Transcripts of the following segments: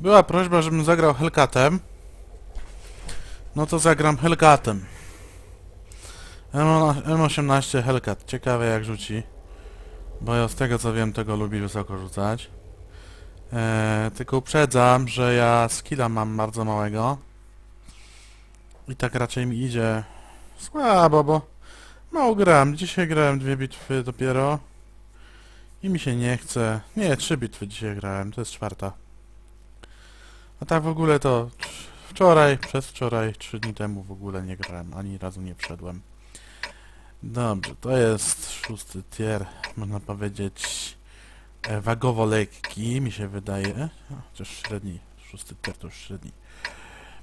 Była prośba, żebym zagrał Hellcatem. No to zagram Hellcatem. M- M18 Hellcat. Ciekawe jak rzuci. Bo ja z tego co wiem, tego lubi wysoko rzucać. Eee, tylko uprzedzam, że ja skilla mam bardzo małego. I tak raczej mi idzie słabo, bo mało gram. Dzisiaj grałem dwie bitwy dopiero. I mi się nie chce. Nie, trzy bitwy dzisiaj grałem, to jest czwarta. A tak w ogóle to wczoraj, przez wczoraj, trzy dni temu w ogóle nie grałem, ani razu nie wszedłem. Dobrze, to jest szósty tier, można powiedzieć e, wagowo lekki, mi się wydaje. E, Chociaż średni, szósty tier to już średni.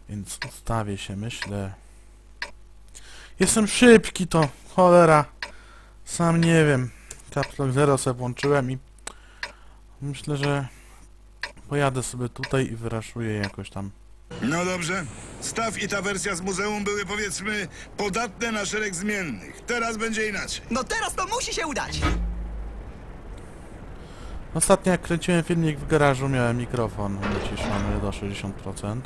Więc ustawię się, myślę. Jestem szybki to, cholera. Sam nie wiem. Caps Lock Zero sobie włączyłem i myślę, że pojadę sobie tutaj i wyraszuję jakoś tam. No dobrze. Staw i ta wersja z muzeum były powiedzmy podatne na szereg zmiennych. Teraz będzie inaczej. No teraz to musi się udać! Ostatnio jak kręciłem filmik w garażu miałem mikrofon wyciszony do 60%.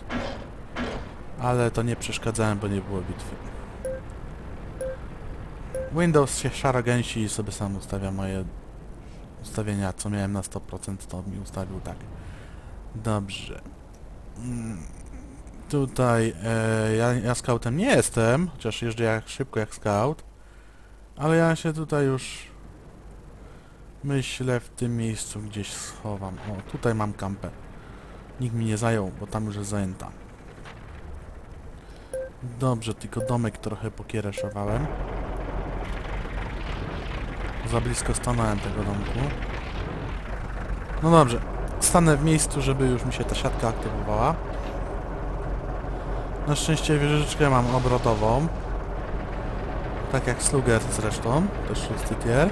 Ale to nie przeszkadzałem, bo nie było bitwy. Windows się szara gęsi i sobie sam ustawia moje ustawienia, co miałem na 100% to mi ustawił tak. Dobrze. Mm, Tutaj e, ja, ja scoutem nie jestem, chociaż jeżdżę jak szybko jak scout. Ale ja się tutaj już Myślę w tym miejscu gdzieś schowam. O, tutaj mam kampę. Nikt mi nie zajął, bo tam już jest zajęta. Dobrze, tylko domek trochę pokiereszowałem. Za blisko stanąłem tego domku. No dobrze. Stanę w miejscu, żeby już mi się ta siatka aktywowała. Na szczęście wieżyczkę mam obrotową. Tak jak Sluger zresztą, też szósty tier.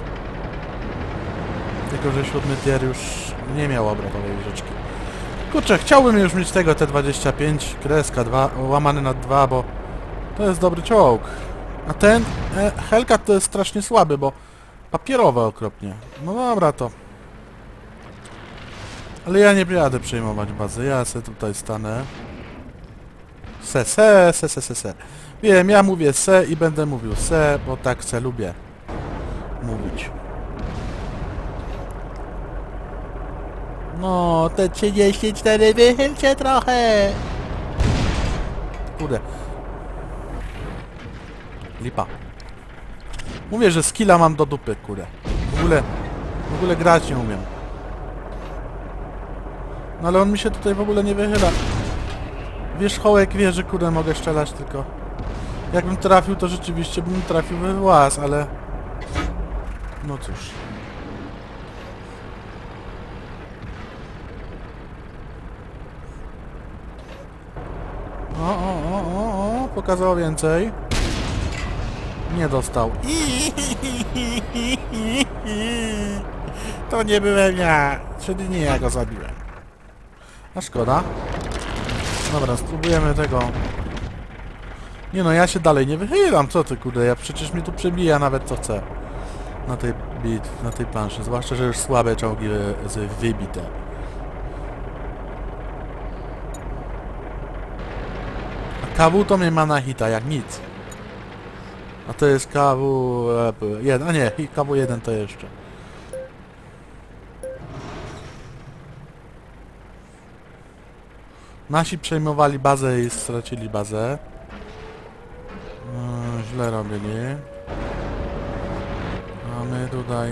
Tylko, że siódmy tier już nie miał obrotowej wieżyczki. Kurczę, chciałbym już mieć tego T25, kreska 2, łamany na 2, bo to jest dobry czołg. A ten e, to jest strasznie słaby, bo papierowe okropnie. No dobra to. Ale ja nie jadę przejmować bazy, ja se tutaj stanę. Se, se, se, se, se, se. Wiem, ja mówię se i będę mówił se, bo tak se lubię mówić. No, te 34 wychyl się trochę. Kurde. Lipa. Mówię, że skilla mam do dupy, kurde. W ogóle, w ogóle grać nie umiem. No ale on mi się tutaj w ogóle nie wychyla. Wierzchołek wie, że kurde mogę strzelać tylko. Jakbym trafił, to rzeczywiście bym trafił we włas, ale... No cóż. O, o, o, o, o, pokazało więcej. Nie dostał. To nie byłem ja. Czyli nie ja go zabiłem. A szkoda. Dobra, spróbujemy tego. Nie no, ja się dalej nie wychylam, co ty kurde, ja przecież mnie tu przebija nawet co chcę. Na tej bit, na tej planszy, zwłaszcza, że już słabe czołgi z wybite. A KW to mnie ma na hita, jak nic. A to jest KW... e, jeden, a nie, i KW1 to jeszcze. Nasi przejmowali bazę i stracili bazę. No, źle robili. A my tutaj...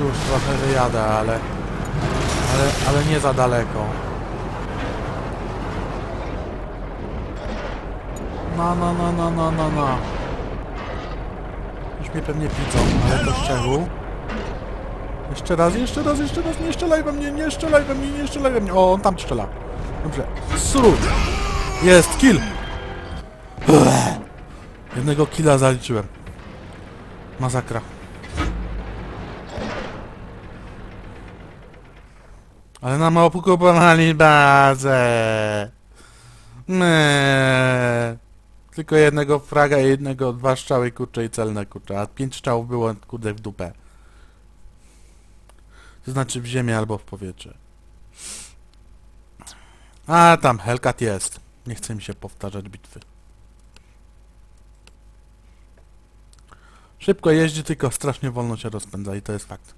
Już trochę wyjadę, ale... Ale, ale nie za daleko. No, no, no, no, no, no, no. Już mnie pewnie widzą, ale to szczegół. Jeszcze raz, jeszcze raz, jeszcze raz, nie strzelaj we mnie, nie strzelaj we mnie, nie strzelaj we mnie. O, on tam strzela. Dobrze. Sru! Jest, kill! Jednego killa zaliczyłem. Masakra. Ale nam okupowali bazę. Me. Tylko jednego fraga i jednego, dwa strzały kurcze i celne kurcze, a pięć strzałów było kurde w dupę. To znaczy w ziemię albo w powietrze. A, tam Hellcat jest. Nie chce mi się powtarzać bitwy. Szybko jeździ, tylko strasznie wolno się rozpędza i to jest fakt.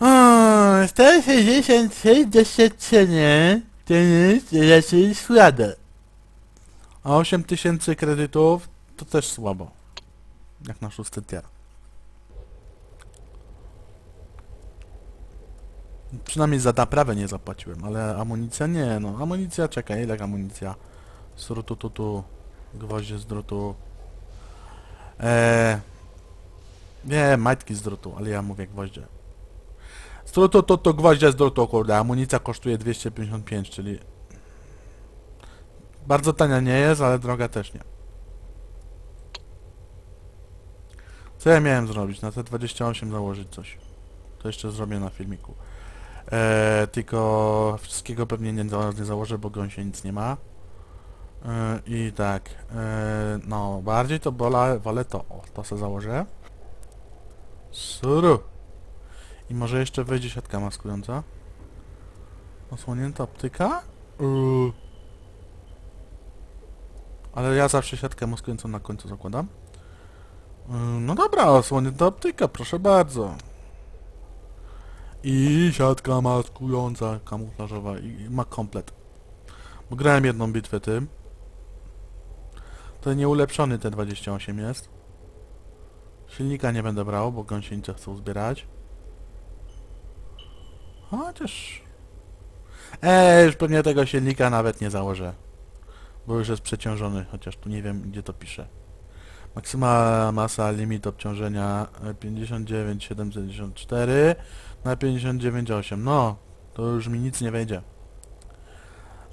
O, 166 doświadczenie, to jest raczej słabe. A 8000 kredytów to też słabo. Jak na szósty tier. Przynajmniej za naprawę nie zapłaciłem, ale amunicja nie, no amunicja, czekaj, ile amunicja? Z drutu, tu, tu, gwoździe z drutu. Eee, nie, majtki z drutu, ale ja mówię gwoździe. Z drutu, to, to gwoździe z drutu, kurde, amunicja kosztuje 255, czyli... Bardzo tania nie jest, ale droga też nie. Co ja miałem zrobić? Na te 28 założyć coś. To jeszcze zrobię na filmiku. E, tylko wszystkiego pewnie nie, nie założę, bo gąsie nic nie ma. E, I tak, e, no bardziej to bola, wolę to, o, to se założę. Suru. I może jeszcze wejdzie siatka maskująca. Osłonięta optyka? Uuu. Ale ja zawsze siatkę maskującą na końcu zakładam. Yy, No dobra, osłonięta optyka, proszę bardzo. I siatka maskująca, kamuflażowa i ma komplet. Bo grałem jedną bitwę tym. To nieulepszony T28 jest. Silnika nie będę brał, bo gąsienicę chcą zbierać. Chociaż... Eee, już pewnie tego silnika nawet nie założę. Bo już jest przeciążony, chociaż tu nie wiem gdzie to pisze. Maksymalna masa, limit obciążenia e, 59,794 na 59,8. No, to już mi nic nie wejdzie.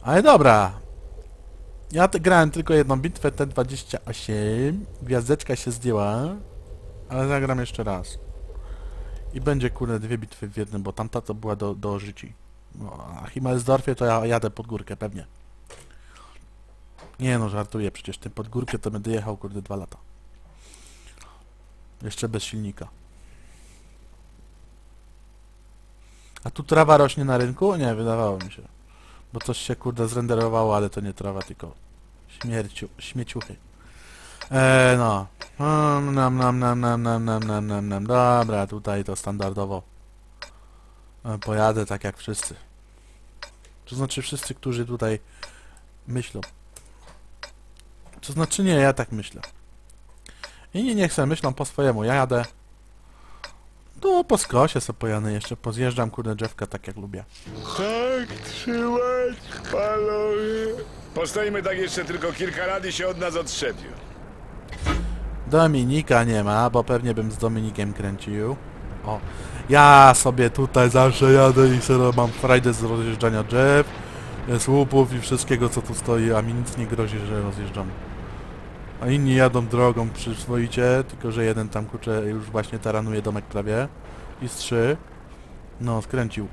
Ale dobra. Ja grałem tylko jedną bitwę, T28. Gwiazdeczka się zdjęła. Ale zagram jeszcze raz. I będzie kurde dwie bitwy w jednym, bo tamta to była do, do życi. No, a Himmelsdorfie to ja jadę pod górkę pewnie. Nie no, żartuję, przecież tym pod górkę to będę jechał kurde dwa lata. Jeszcze bez silnika. A tu trawa rośnie na rynku? Nie, wydawało mi się. Bo coś się kurde zrenderowało, ale to nie trawa, tylko śmierciu, śmieciuchy. Eee, no. Mm, Nam, nam, nam, nam, nam, nam, nam, nam, nam. Dobra, tutaj to standardowo. E, Pojadę tak jak wszyscy. To znaczy wszyscy, którzy tutaj myślą. To znaczy nie, ja tak myślę. Inni niech se myślą po swojemu, ja jadę. Tu po skosie sobie pojadę jeszcze, pozjeżdżam kurde drzewka tak jak lubię. Tak, trzymać, panowie. Postoimy tak jeszcze tylko kilka lat i się od nas otrzepią. Dominika nie ma, bo pewnie bym z Dominikiem kręcił. O, ja sobie tutaj zawsze jadę i sobie mam frajdę z rozjeżdżania drzew, słupów i wszystkiego co tu stoi, a mi nic nie grozi, że rozjeżdżam. A inni jadą drogą przyzwoicie, tylko że jeden tam kurczę już właśnie taranuje domek prawie. I z trzy. No, skręcił.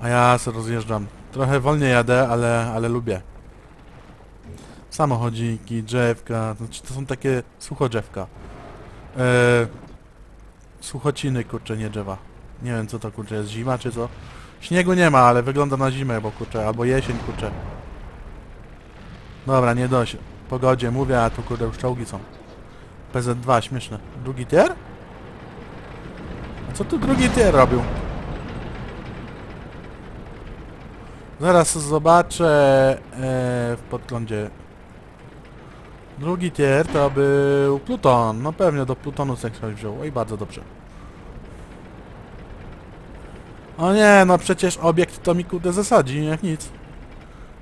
A ja se rozjeżdżam. Trochę wolniej jadę, ale, ale lubię. Samochodziki, drzewka, znaczy to są takie suchodrzewka. Eee, suchociny, kurczę, nie drzewa. Nie wiem co to kurczę jest, zima czy co? Śniegu nie ma, ale wygląda na zimę, bo kurczę, albo jesień, kurczę. Dobra, nie dość. Pogodzie mówię, a tu kurde już czołgi są. PZ2, śmieszne. Drugi tier? Co tu drugi tier robił? Zaraz zobaczę e, w podglądzie. Drugi tier to był Pluton. No pewnie do Plutonu se wziął. Oj, bardzo dobrze. O nie, no przecież obiekt to mi kurde zasadzi, jak nic.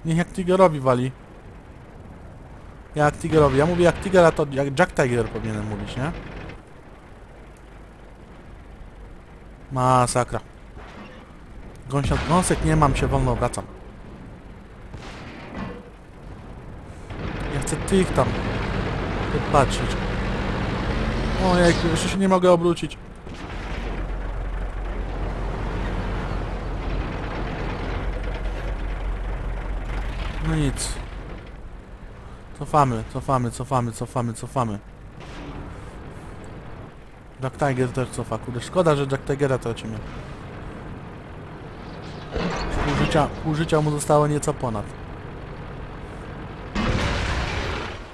Niech jak Tigerowi wali. Jak Tigerowi. Ja mówię jak Tigera to jak Jack Tiger powinienem mówić, nie? Masakra. Gąsia, gąsek nie mam, się wolno obracam. Ja chcę tych tam popatrzeć. O jejku, jeszcze się nie mogę obrócić. No nic. Cofamy, cofamy, cofamy, cofamy, cofamy. Jack Tiger też cofa, kurde. Szkoda, że Jack Tigera tracimy. Pół życia, pół życia mu zostało nieco ponad.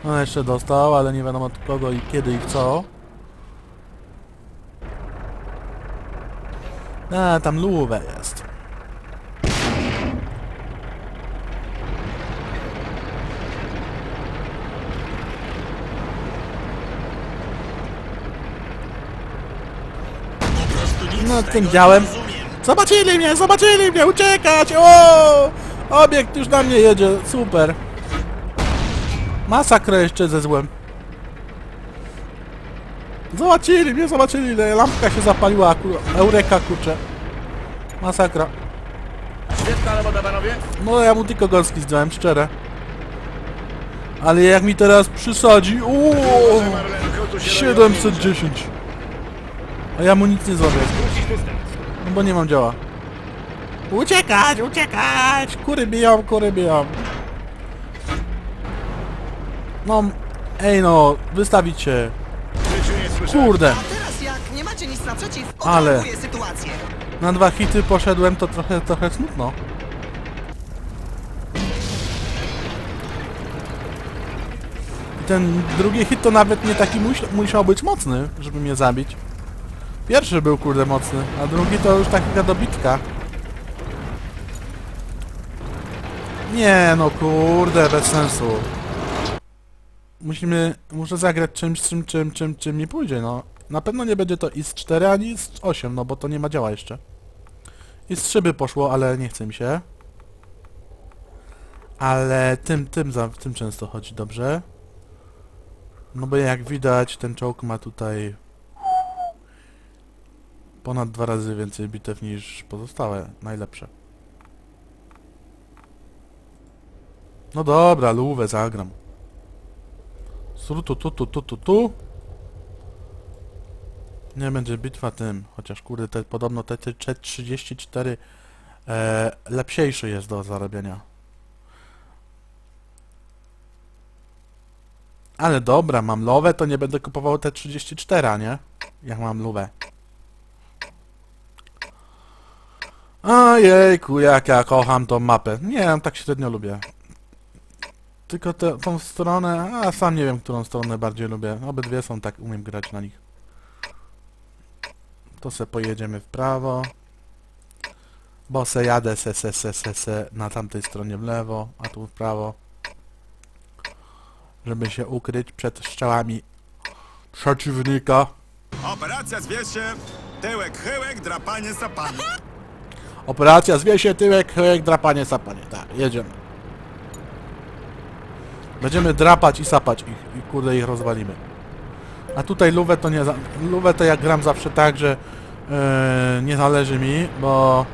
No jeszcze dostał, ale nie wiadomo od kogo i kiedy i w co. A, tam luwę jest. Po z tym działem. Zobaczyli mnie, zobaczyli mnie, uciekać! O! Obiekt już na mnie jedzie, super. Masakra jeszcze ze złem. Zobaczyli mnie, zobaczyli, lampka się zapaliła, kur... Eureka, kurczę. Masakra. No ja mu tylko gąski zdjąłem, szczere. Ale jak mi teraz przysadzi, uuu, Marlenko, tu się 710. A ja mu nic nie zrobię. No bo nie mam działa. Uciekać, uciekać! Kury biją, kury biją. No, ej no, wystawić się. Wyczuję, słyszałem. Kurde, A teraz jak nie macie nic naprzeciw, Ale- sytuację. na dwa hity poszedłem, to trochę, trochę smutno. I ten drugi hit to nawet nie taki muś, musiał być mocny, żeby mnie zabić. Pierwszy był kurde mocny, a drugi to już taka dobitka. Nie no kurde, bez sensu. Musimy, muszę zagrać czymś, czym, czym, czym, czym mi pójdzie, no. Na pewno nie będzie to IS-4 ani IS-8, no bo to nie ma działa jeszcze. IS-3 by poszło, ale nie chce mi się. Ale tym, tym, za, tym często chodzi dobrze. No bo jak widać, ten czołg ma tutaj ponad dwa razy więcej bitew niż pozostałe, najlepsze. No dobra, luwę zagram. Sru tu tu tu tu tu. Nie będzie bitwa tym, chociaż kurde, te, podobno te, te, te 34 e, lepsiejszy jest do zarabiania. Ale dobra, mam lowę, to nie będę kupował te 34, a nie? Jak mam lowę. Ojejku, jak ja kocham tą mapę. Nie, tak średnio lubię. Tylko te, tą stronę, a sam nie wiem, którą stronę bardziej lubię. Obydwie są tak, umiem grać na nich. To se pojedziemy w prawo. Bo se jadę se, se, se, se, se na tamtej stronie w lewo, a tu w prawo. Żeby się ukryć przed strzałami przeciwnika. Operacja zwie się tyłek, chyłek, drapanie, sapanie. Operacja zwie się tyłek, drapanie, sapanie. Tak, jedziemy. Będziemy drapać i sapać ich i kurde ich rozwalimy. A tutaj luwę to nie... Luwę to jak gram zawsze tak, że e, nie zależy mi, bo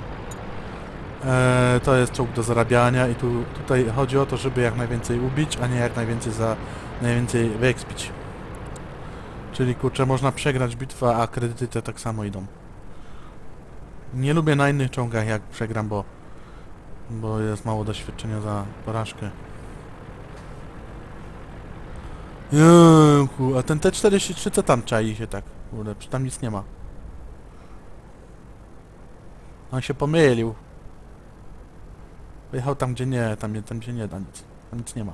e, to jest czołg do zarabiania i tu, tutaj chodzi o to, żeby jak najwięcej ubić, a nie jak najwięcej za najwięcej wyekspić. Czyli kurczę, można przegrać bitwę, a kredyty te tak samo idą. Nie lubię na innych czołgach jak przegram, bo bo jest mało doświadczenia za porażkę. Jejku, a ten T-43 co tam czai się tak? Kurde, przecież tam nic nie ma. On się pomylił. Pojechał tam gdzie nie, tam, nie- tam się nie da nic. Tam nic nie ma.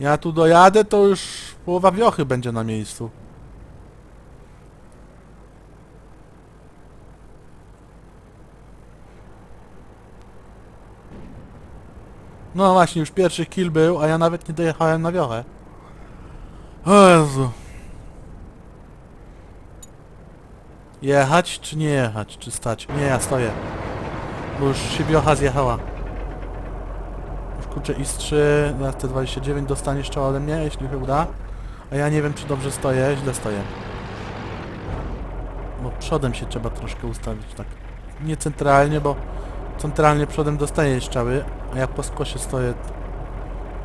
Ja tu dojadę, to już połowa wiochy będzie na miejscu. No właśnie, już pierwszy kill był, a ja nawet nie dojechałem na wiochę. O Jezu. Jechać czy nie jechać? Czy stać? Nie, ja stoję. Bo już się wiocha zjechała. Już kurczę IS-3 na T29 dostanie jeszcze ode mnie, jeśli się uda. A ja nie wiem czy dobrze stoję, źle stoję. Bo przodem się trzeba troszkę ustawić, tak. Nie centralnie, bo centralnie przodem dostaję strzały, a jak po skosie stoję...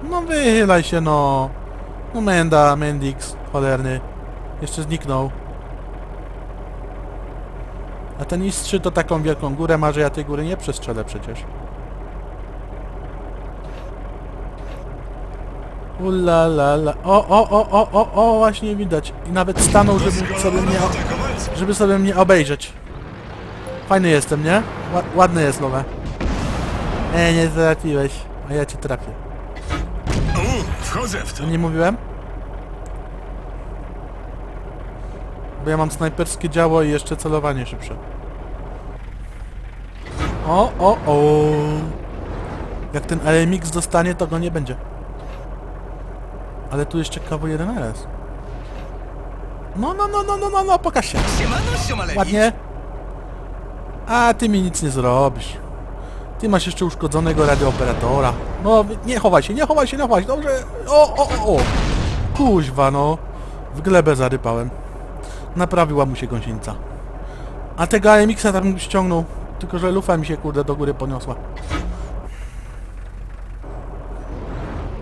No wychylaj się no! No Menda, Mendix, cholerny. Jeszcze zniknął. A ten IS-3 to taką wielką górę ma, że ja tej góry nie przestrzelę przecież. Ula la la. O, o, o, o, o, o, właśnie widać. I nawet stanął, żeby sobie mnie, żeby sobie mnie obejrzeć. Fajny jestem, nie? Ła ładny jest nowe. E, nie trafiłeś. A ja cię trafię. U, wchodzę w to. Nie mówiłem? Bo ja mam snajperskie działo i jeszcze celowanie szybsze. O, o, o. Jak ten LMX dostanie, to go nie będzie. Ale tu jeszcze KW1S. No, no, no, no, no, no, no, pokaż się. Siemano. Ładnie. A ty mi nic nie zrobisz. Ty masz jeszcze uszkodzonego radiooperatora. No, nie chowaj się, nie chowaj się, nie chowaj się, dobrze. O, o, o, o. Kuźwa, no. W glebę zarypałem. Naprawiła mu się gąsienica. A tego AMX-a tam ściągnął. Tylko, że lufa mi się, kurde, do góry poniosła.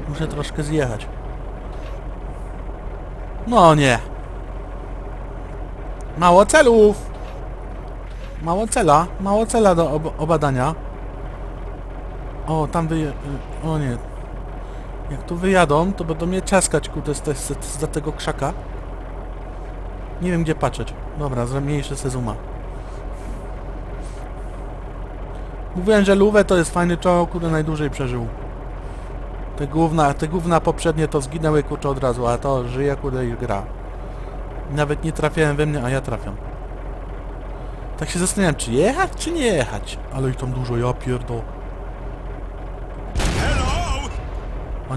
Muszę troszkę zjechać. No nie. Mało celów. Mało cela, mało cela do ob obadania. O, tam wyje... y, O nie. Jak tu wyjadą, to będą mnie czaskać kurde z, te, z, tego krzaka. Nie wiem gdzie patrzeć. Dobra, zmniejszę se zooma. Mówiłem, że Luwę to jest fajny czołg, kurde najdłużej przeżył. Te gówna, te gówna poprzednie to zginęły kurczę od razu, a to żyje kurde i gra. Nawet nie trafiałem we mnie, a ja trafiam. Tak się zastanawiam, czy jechać, czy nie jechać. Ale ich tam dużo, ja pierdol.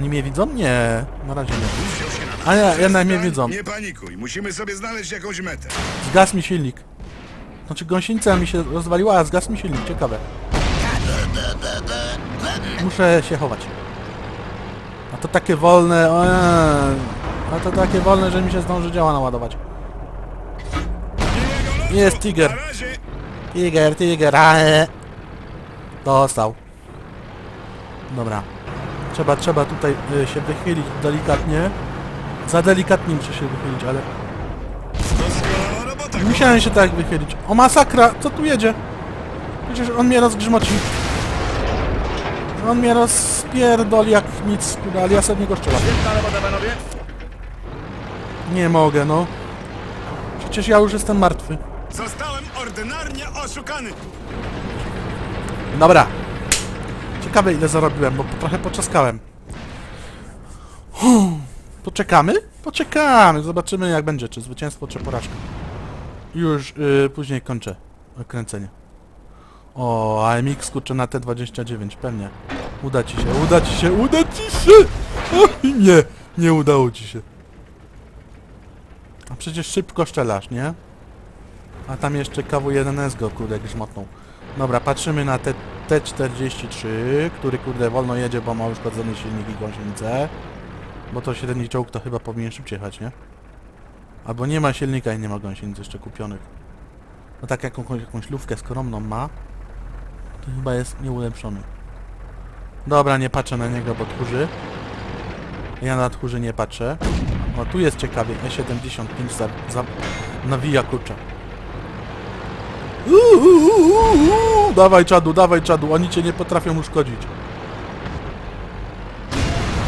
Oni mnie widzą? Nie, na razie nie. A ja, jednak mnie widzą. Nie panikuj, musimy sobie znaleźć jakąś metę. Zgasł mi silnik. Znaczy gąsienica mi się rozwaliła, a zgasł mi silnik, ciekawe. Muszę się chować. A to takie wolne, o. A to takie wolne, że mi się zdąży działa naładować. Miłego lotu! Jest tiger. Na razie! Tiger, tiger, ae. Dostał. Dobra. Trzeba, trzeba tutaj y, się wychylić delikatnie. Za delikatnie muszę się wychylić, ale... Musiałem się tak wychylić. O masakra! Co tu jedzie? Przecież on mnie rozgrzmoci. On mnie rozpierdoli jak nic, ale ja sobie niego strzelam. Nie mogę, no. Przecież ja już jestem martwy. Zostałem ordynarnie oszukany. Dobra. Ciekawe ile zarobiłem, bo trochę poczaskałem. Poczekamy? Poczekamy. Zobaczymy jak będzie, czy zwycięstwo, czy porażka. Już y, później kończę kręcenie. O, AMX kurczę na T29, pewnie. Uda ci się, uda ci się, uda ci się! Oj, nie, nie udało ci się. A przecież szybko szczelasz, nie? A tam jeszcze KW1S go kurde grzmotnął. Dobra, patrzymy na te T43, który kurde wolno jedzie, bo ma uszkodzony silnik i gąsienicę. Bo to średni czołg to chyba powinien szybciej jechać, nie? Albo nie ma silnika i nie ma gąsienic jeszcze kupionych. No tak jakąś, jakąś lówkę skromną ma, to chyba jest nieulepszony. Dobra, nie patrzę na niego, bo tchórzy. Ja na tchórzy nie patrzę. O, tu jest ciekawie, E75 za, za, nawija uuu. Dawaj czadu, dawaj czadu, oni cię nie potrafią uszkodzić.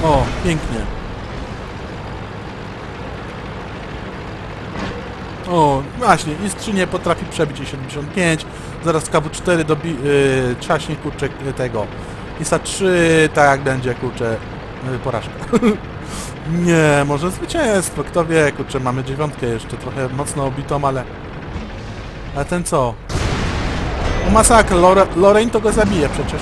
O, pięknie. O, właśnie, i nie potrafi przebić i 75. Zaraz KW4 dobi... Yy, trzaśnie kurczę yy, tego. ISA 3, tak będzie kurczę yy, porażka. nie, może zwycięstwo, kto wie, kurczę, mamy dziewiątkę jeszcze, trochę mocno obitą, ale... A ten co? Masakra, Lore Lorraine to go zabije przecież.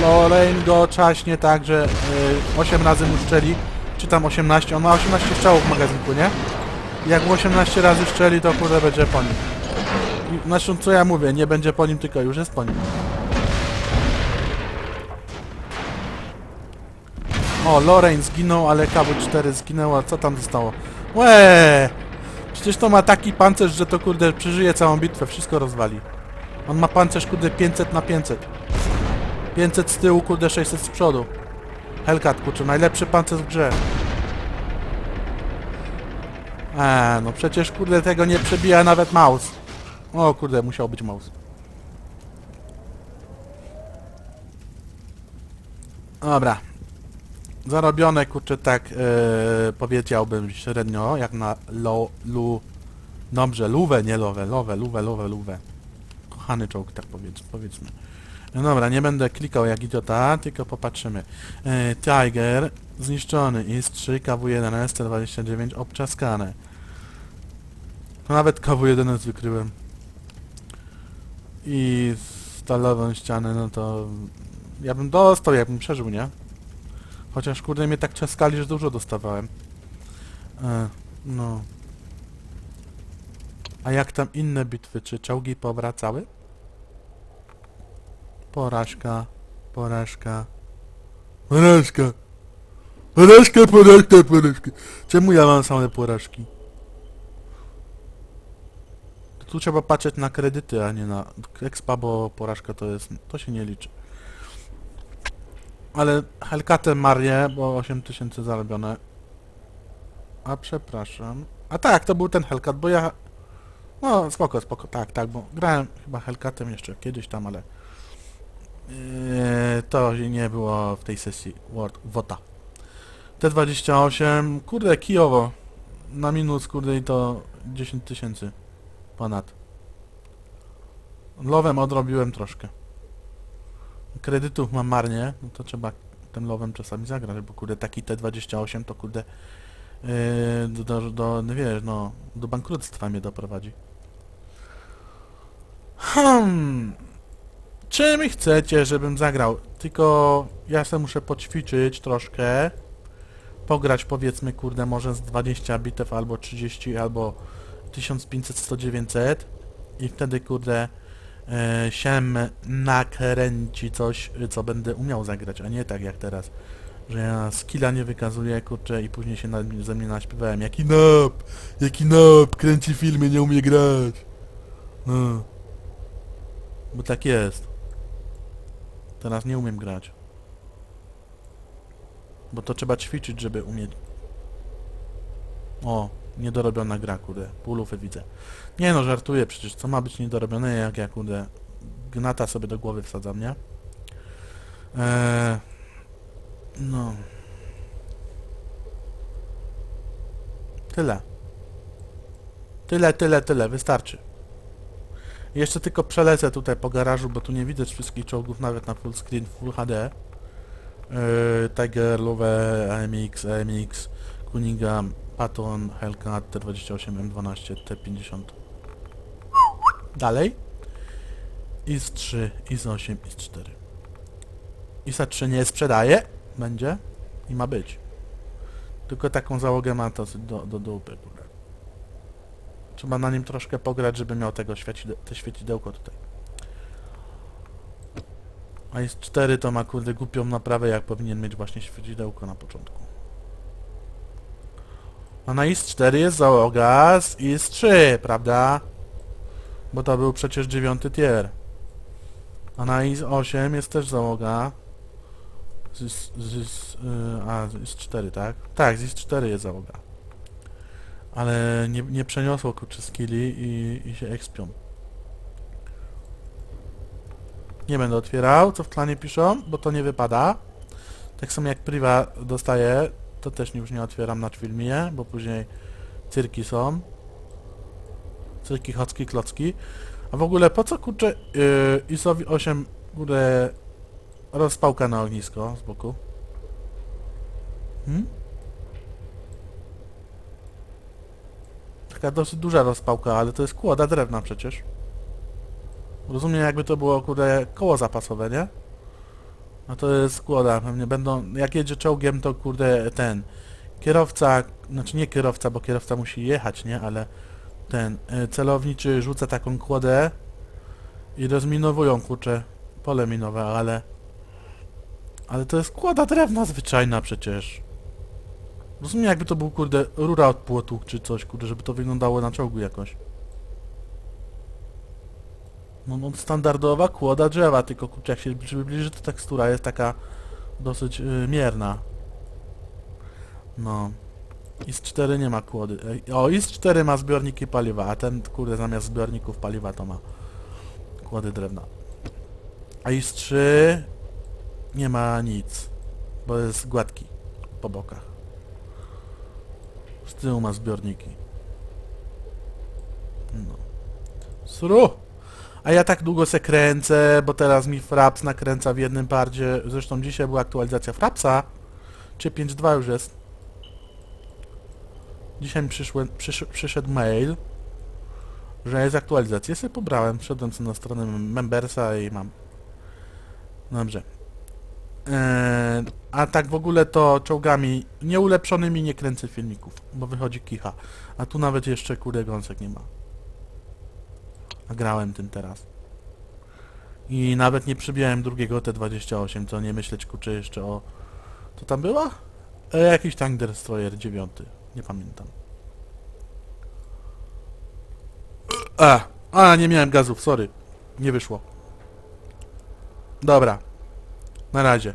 Lorraine go czaśnie tak, że y, 8 razy mu strzeli. Czy tam 18? On ma 18 strzałów w magazynku, nie? Jak mu 18 razy strzeli, to kurde będzie po nim. I, znaczy, co ja mówię, nie będzie po nim, tylko już jest po nim. O, Lorraine zginął, ale KW4 zginęła. Co tam zostało? Łe! Przecież to ma taki pancerz, że to kurde przeżyje całą bitwę, wszystko rozwali. On ma pancerz kurde 500 na 500. 500 z tyłu, kurde 600 z przodu. Hellcat, kurczę, najlepszy pancerz w grze. Eee, no przecież kurde tego nie przebija nawet mouse. O kurde, musiał być mouse. Dobra. Zarobione, kurczę, tak e, powiedziałbym średnio, jak na lo, lu, Dobrze, luwę, nie lowę, lowę, luwę, lowę, luwę. Kochany czołg, tak powiedz, powiedzmy. No dobra, nie będę klikał jak idiota, tylko popatrzymy. E, Tiger, zniszczony, IS-3, KW-1, ST-29, obczaskane. To nawet KW-1 wykryłem. I stalową ścianę, no to... Ja bym dostał, jakbym przeżył, nie? Chociaż kurde mnie tak czaskali, że dużo dostawałem. E, no. A jak tam inne bitwy? Czy czołgi powracały? Porażka, porażka, porażka, porażka, porażka, porażka. Czemu ja mam same porażki? Tu trzeba patrzeć na kredyty, a nie na expa, bo porażka to jest, to się nie liczy. Ale Hellcatem Marię, bo 8000 zarobione. A przepraszam. A tak, to był ten Hellcat, bo ja... No, spoko, spoko, tak, tak, bo grałem chyba Hellcatem jeszcze kiedyś tam, ale... Yy, to nie było w tej sesji Word, WOTA. T28, kurde, kijowo. Na minus, kurde, i to 10 tysięcy. Ponad. Lowem odrobiłem troszkę. Kredytów mam marnie, no to trzeba tym lowem czasami zagrać, bo kurde, taki T28 to kurde... Yy, do, do, do, no wiesz, no, do bankructwa mnie doprowadzi. Hmm. Czym chcecie, żebym zagrał? Tylko ja se muszę poćwiczyć troszkę. Pograć powiedzmy, kurde, może z 20 bitew, albo 30, albo 1500, 100, 900. I wtedy, kurde, się nakręci coś, co będę umiał zagrać, a nie tak jak teraz. Że ja skilla nie wykazuję, kurczę, i później się na, ze mnie naśpiewałem. Jaki nop! Jaki nop! Kręci filmy, nie umie grać! No. Bo tak jest. Teraz nie umiem grać. Bo to trzeba ćwiczyć, żeby umieć. O, niedorobiona gra, kurde. Pulufy widzę. Nie no, żartuję przecież. Co ma być niedorobione, jak ja, kurde, gnata sobie do głowy wsadzam, nie? Eee, no. Tyle. Tyle, tyle, tyle. Wystarczy. Jeszcze tylko przelecę tutaj po garażu, bo tu nie widzę wszystkich czołgów nawet na full screen, full HD. Yy, Tiger, Lowe, AMX, AMX, Cunningham, Patton, Hellcat, T28, M12, T50. Dalej. IS-3, IS-8, IS-4. ISA-3 nie sprzedaje, będzie i ma być. Tylko taką załogę ma to do, do dupy, kurde. Trzeba na nim troszkę pograć, żeby miał tego świecide te świecidełko tutaj. A jest 4 to ma kurde głupią naprawę, jak powinien mieć właśnie świecidełko na początku. A na IS-4 jest załoga z IS-3, prawda? Bo to był przecież dziewiąty tier. A na IS-8 jest też załoga. Z, z, z, y, a, z IS-4, tak? Tak, z IS-4 jest załoga ale nie, nie przeniosło kurczę skilli i, i się expią. Nie będę otwierał, co w klanie piszą, bo to nie wypada. Tak samo jak priva dostaję, to też już nie otwieram na filmie, bo później cyrki są. Cyrki, chocki, klocki. A w ogóle po co kurczę yy, ISowi 8 górę rozpałka na ognisko z boku? Hmm? Taka dosyć duża rozpałka, ale to jest kłoda drewna przecież. Rozumiem jakby to było kurde koło zapasowe, nie? No to jest kłoda, pewnie będą, jak jedzie czołgiem to kurde ten kierowca, znaczy nie kierowca, bo kierowca musi jechać, nie? Ale ten y, celowniczy rzuca taką kłodę i rozminowują kurcze pole minowe, ale ale to jest kłoda drewna zwyczajna przecież. Rozumiem jakby to był kurde rura od płotu czy coś, kurde, żeby to wyglądało na czołgu jakoś. No, no standardowa kłoda drzewa, tylko kurczę jak się przybliży to tekstura jest taka dosyć y, mierna. No. IS-4 nie ma kłody. Ej, O, IS-4 ma zbiorniki paliwa, a ten kurde zamiast zbiorników paliwa to ma kłody drewna. A IS-3 nie ma nic, bo jest gładki po bokach. Z tyłu ma zbiorniki. No. Sru! A ja tak długo se kręcę, bo teraz mi Fraps nakręca w jednym pardzie. Zresztą dzisiaj była aktualizacja Frapsa. Czy 5.2 już jest? Dzisiaj mi przyszły, przysz, przyszedł mail, że jest aktualizacja. Ja sobie pobrałem, wszedłem na stronę Membersa i mam. Dobrze. Eee, a tak w ogóle to czołgami nieulepszonymi nie kręcę filmików, bo wychodzi kicha. A tu nawet jeszcze kurde gąsek nie ma. A grałem tym teraz. I nawet nie przybiłem drugiego T28, co nie myśleć kurczę jeszcze o... Co tam była? E, jakiś Tank Destroyer 9. Nie pamiętam. A, a, nie miałem gazów, sorry. Nie wyszło. Dobra. Na razie.